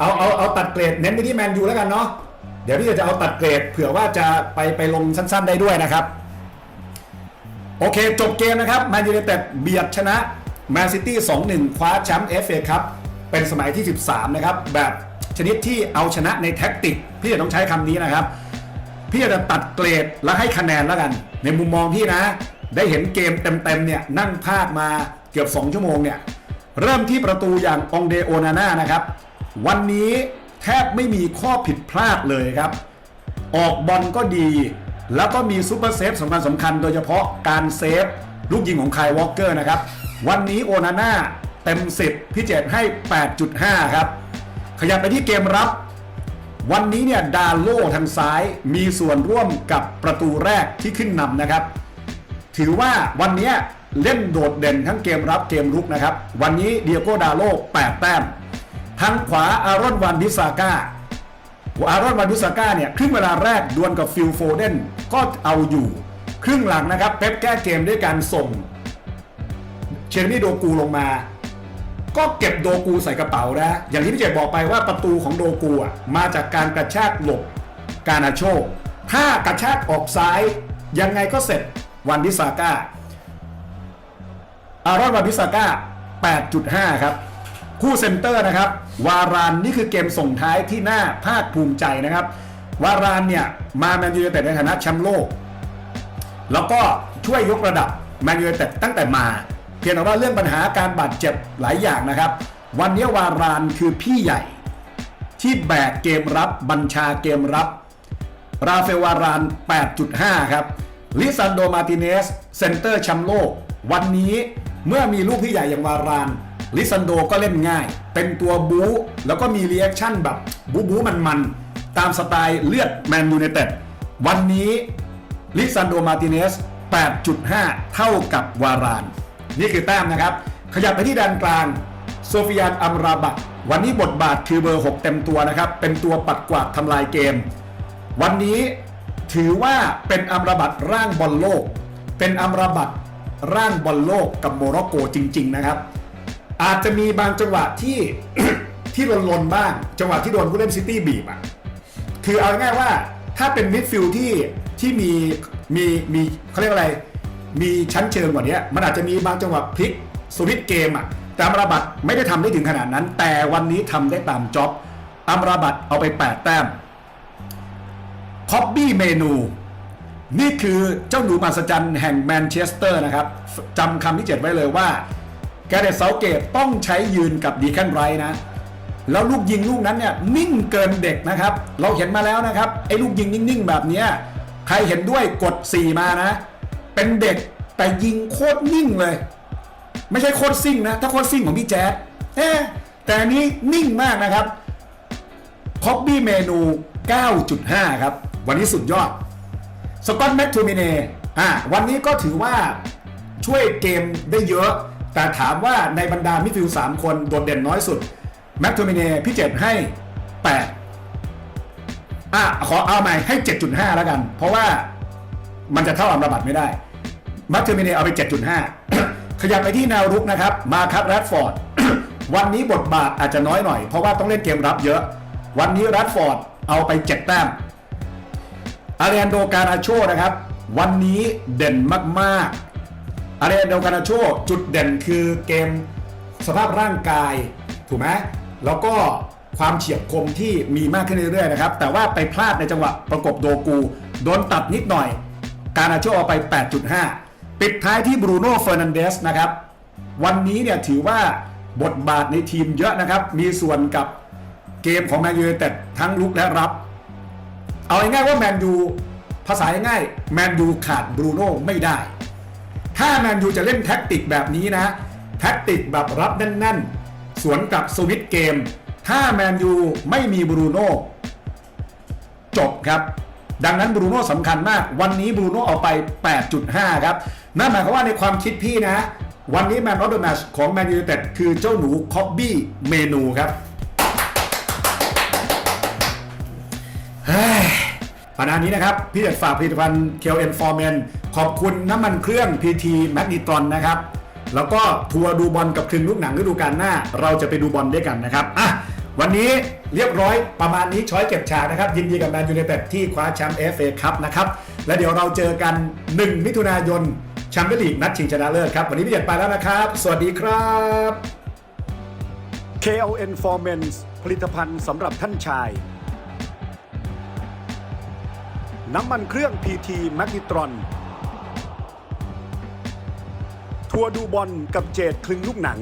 เอาเอาเอาตัดเกรดเน้นไปที่แมนยูแล้วกันเนาะเดี๋ยวพี่จะเอาตัดเกรดเผื่อว่าจะไปไปลงสั้นๆได้ด้วยนะครับ โอเคจบเกมนะครับแมนยูไนเต็ดเบียดชนะแมนซิตี้2-1 คว้าแชมป์เอฟเอครับเป็นสมัยที่ 13 นะครับ แบบชนิดที่เอาชนะในแท็กติก พี่จะต้องใช้คำนี้นะครับ พี่จะตัดเกรดแล้วให้คะแนนแล้วกัน ในมุมมองพี่นะ ได้เห็นเกมเต็มๆเนี่ยนั่งภาคมาเกือบ 2 ชั่วโมงเนี่ยเริ่มที่ประตูอย่างองเดโอนาน่านะครับ วันนี้แทบไม่มีข้อผิดพลาดเลยครับ ออกบอลก็ดี แล้วก็มีซูเปอร์เซฟสำคัญสำคัญโดยเฉพาะการเซฟลูกยิงของคายวอลเกอร์นะครับ วันนี้โอนาน่าเต็ม 10 พี่เจตให้ 8.5 ครับ ขยับไปที่เกมรับ วันนี้เนี่ยดาโลทางซ้ายมีส่วนร่วมกับประตูแรกที่ขึ้นนำนะครับ ถือว่าวันนี้เล่นโดดเด่นทั้งเกมรับเกมรุกนะครับ วันนี้เดียโก้ดาโล8แต้ม ทางขวาอารอนวันบิซาก้าอารอนวันบิซาก้าเนี่ย ครึ่งเวลาแรกดวลกับฟิลโฟเดนก็เอาอยู่ ครึ่งหลังนะครับเป๊ปแก้เกมด้วยการส่ง เชนนี่โดกูลงมา ก็เก็บโดกูใส่กระเป๋านะ อย่างที่พี่เจบอกไปว่าประตูของโดกูอะมาจากการกระชากหลบการอาโชคถ้ากระชากออกซ้าย ยังไงก็เสร็จวันบิซาก้าอารอนวาบิซาก้า8.5 ครับ คู่เซนเตอร์นะครับ วารานนี่คือเกมส่งท้ายที่น่าภาคภูมิใจนะครับ วารานเนี่ย มาแมนยูไนเต็ดในฐานะแชมป์โลก แล้วก็ช่วยยกระดับแมนยูไนเต็ดตั้งแต่มา เพียงแต่ว่าเรื่องปัญหาการบาดเจ็บหลายอย่างนะครับ วันนี้วารานคือพี่ใหญ่ ที่แบกเกมรับบัญชาเกมรับ ราเฟลวาราน 8.5 ครับลิซันโดมาติเนสเซนเตอร์แชมป์โลก วันนี้เมื่อมีลูกพี่ใหญ่อย่างวาราน ลิซันโดก็เล่นง่าย เป็นตัวบู๊แล้วก็มีเรีแอคชั่นแบบบู๊บู๊มันๆ ตามสไตล์เลือดแมนยูไนเต็ดวันนี้ลิซันโดมาติเนส 8.5 เท่ากับวาราน นี่คือแต้มนะครับ ขยับไปที่ด้านกลาง โซฟิยานอัมราบัตวันนี้บทบาทคือเบอร์ 6 เต็มตัวนะครับ เป็นตัวปัดกวาดทำลายเกม วันนี้ถือว่าเป็นอัมราบัตร่างบอลโลก เป็นอัมราบัตร่างบอลโลกกับโมร็อกโกจริง ๆ นะครับ อาจจะมีบางจังหวะที่ ที่ลนๆบ้าง จังหวะที่โดนผู้เล่นซิตี้บีบอะคือเอาง่ายว่าถ้าเป็นมิดฟิลด์ที่ที่มีมีมีเขาเรียกอะไร มีชั้นเชิงกว่านี้มันอาจจะมีบางจังหวะพลิกสวิตช์เกมอะแต่อัมราบัตไม่ได้ทำได้ถึงขนาดนั้น แต่วันนี้ทำได้ตามจ็อบอัมราบัตเอาไป 8 แต้มคอบบี้เมนู นี่คือเจ้าหนูมหัศจรรย์แห่งแมนเชสเตอร์นะครับจำคำที่เจ็ดไว้เลยว่า แกเรตเซาเกตต้องใช้ยืนกับดีแคนไรนะ แล้วลูกยิงลูกนั้นเนี่ยนิ่งเกินเด็กนะครับ เราเห็นมาแล้วนะครับ ไอ้ลูกยิงนิ่งๆ แบบนี้ใครเห็นด้วยกด 4 มานะ เป็นเด็กแต่ยิงโคตรนิ่งเลย ไม่ใช่โคตรซิ่งนะ ถ้าโคตรซิ่งของพี่แจ๊ดเอ๊แต่นนี้นิ่งมากนะครับคอบบี้เมนู 9.5 ครับ วันนี้สุดยอดสกอตแมคทูมิเน่อะวันนี้ก็ถือว่าช่วยเกมได้เยอะ แต่ถามว่าในบรรดามิดฟิลด์สามคนโดดเด่นน้อยสุดแมคทูมิเน่พี่เจ็ดให้ 8 อะ ขอเอาใหม่ให้ 7.5 แล้วกัน เพราะว่ามันจะเท่าอัมรบัตไม่ได้แมคทูมิเน่เอาไป 7.5 ขยับไปที่แนวรุกนะครับ มาครับแรดฟอร์ด วันนี้บทบาทอาจจะน้อยหน่อย เพราะว่าต้องเล่นเกมรับเยอะ วันนี้แรดฟอร์ดเอาไป 7 แต้มอารียนโดการาโชนะครับ วันนี้เด่นมากๆ อารียนโดการาโชจุดเด่นคือเกมสภาพร่างกายถูกไหมแล้วก็ความเฉียบคมที่มีมากขึ้นเรื่อยๆนะครับ แต่ว่าไปพลาดในจังหวะประกบโดกูโดนตัดนิดหน่อย การาโชเอาไป 8.5 ปิดท้ายที่บรูโน่เฟอร์นันเดสนะครับ วันนี้เนี่ยถือว่าบทบาทในทีมเยอะนะครับ มีส่วนกับเกมของแมนยูไนเต็ดทั้งลุกและรับ เอาง่ายๆว่าแมนยูภาษาง่ายแมนยูขาดบรูโน่ไม่ได้ ถ้าแมนยูจะเล่นแท็กติกแบบนี้นะ แท็กติกแบบรับแน่นๆ สวนกับสวิตเกม ถ้าแมนยูไม่มีบรูโน่จบครับ ดังนั้นบรูโน่สำคัญมาก วันนี้บรูโน่เอาไป 8.5 ครับ นั่นหมายความว่าในความคิดพี่นะ วันนี้แมนออฟเดอะแมชของแมนยูเต็ดคือเจ้าหนูคอบบี้เมนูครับ ปัญหานี้นะครับ พี่เด็ดฝากผลิตภัณฑ์ KLN f o r m a n ขอบคุณน้ำมันเครื่อง PT m a g n e t r o n นะครับ แล้วก็ทัวร์ดูบอลกับคลึงลูกหนังฤดูกาลหน้า เราจะไปดูบอลด้วยกันนะครับอะวันนี้เรียบร้อยประมาณนี้ช้อยเก็บฉากนะครับ ยินดีกับแมนยู i นเต็ดที่คว้าแชมป์เอฟเอคัพนะครับ และเดี๋ยวเราเจอกัน 1 มิถุนายนแชมเปี้ยนลีกนัดชิงชนะเลิศครับ วันนี้พี่เด็ดไปแล้วนะครับ สวัสดีครับ KON for Men's ผลิตภัณฑ์สำหรับท่านชาย น้ำมันเครื่อง PT m a g n e t r o n ทัวร์ดูบอลกับเจดคลึงลูกหนัง